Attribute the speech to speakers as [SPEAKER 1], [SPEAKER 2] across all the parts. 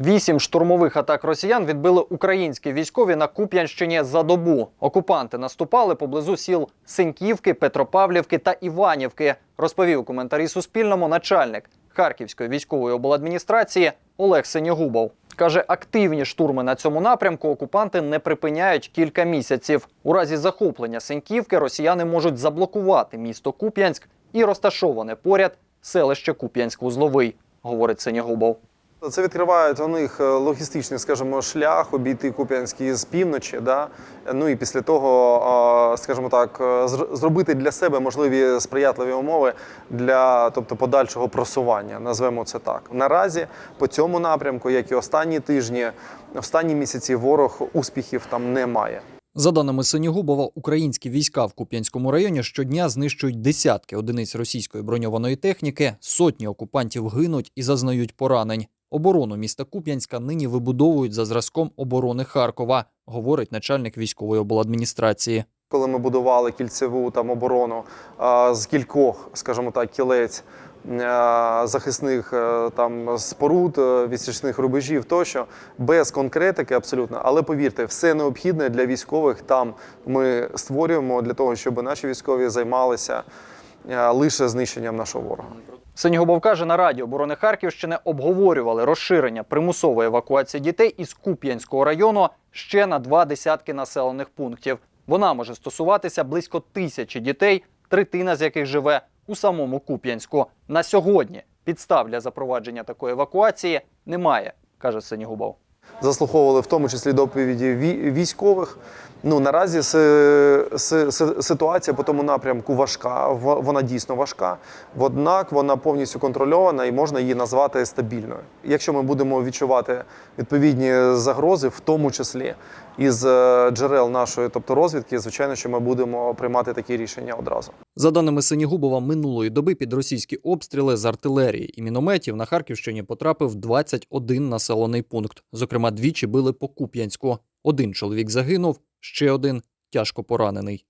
[SPEAKER 1] Вісім штурмових атак росіян відбили українські військові на Куп'янщині за добу. Окупанти наступали поблизу сіл Синьківки, Петропавлівки та Іванівки, розповів коментарі Суспільному начальник Харківської військової обладміністрації Олег Синєгубов. Каже, активні штурми на цьому напрямку окупанти не припиняють кілька місяців. У разі захоплення Синьківки росіяни можуть заблокувати місто Куп'янськ і розташоване поряд селище Куп'янськ-Вузловий, говорить Синєгубов.
[SPEAKER 2] Це відкриває у них е, логістичний, скажімо, шлях обійти Куп'янський з півночі. Да? Ну і після того, скажімо так, е, зробити для себе можливі сприятливі умови для тобто, подальшого просування, назвемо це так. Наразі по цьому напрямку, як і останні тижні, останні місяці, ворог успіхів там не має.
[SPEAKER 1] За даними Синігубова, українські війська в Куп'янському районі щодня знищують десятки одиниць російської броньованої техніки, сотні окупантів гинуть і зазнають поранень. Оборону міста Куп'янська нині вибудовують за зразком оборони Харкова, говорить начальник військової обладміністрації.
[SPEAKER 2] Коли ми будували кільцеву там оборону а, з кількох, скажімо так, кілець а, захисних е, там споруд, е, відсічних рубежів тощо, без конкретики абсолютно. Але повірте, все необхідне для військових там ми створюємо для того, щоб наші військові займалися лише знищенням нашого ворога.
[SPEAKER 1] Синігубов каже, на Раді оборони Харківщини обговорювали розширення примусової евакуації дітей із Куп'янського району ще на два десятки населених пунктів. Вона може стосуватися близько тисячі дітей, третина з яких живе у самому Куп'янську. На сьогодні підстав для запровадження такої евакуації немає, каже Синігубов.
[SPEAKER 2] Заслуховували в тому числі доповіді ві- військових. Ну наразі си- си- си- ситуація по тому напрямку важка. Вона дійсно важка. Однак вона повністю контрольована і можна її назвати стабільною. Якщо ми будемо відчувати відповідні загрози, в тому числі із е, джерел нашої, тобто розвідки, звичайно, що ми будемо приймати такі рішення одразу.
[SPEAKER 1] За даними Синігубова, минулої доби під російські обстріли з артилерії і мінометів на Харківщині потрапив 21 населений пункт. Зокрема, двічі били по Куп'янську. Один чоловік загинув, ще один тяжко поранений.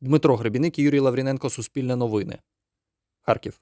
[SPEAKER 1] Дмитро Гребіник і Юрій Лавріненко, Суспільне новини. Харків.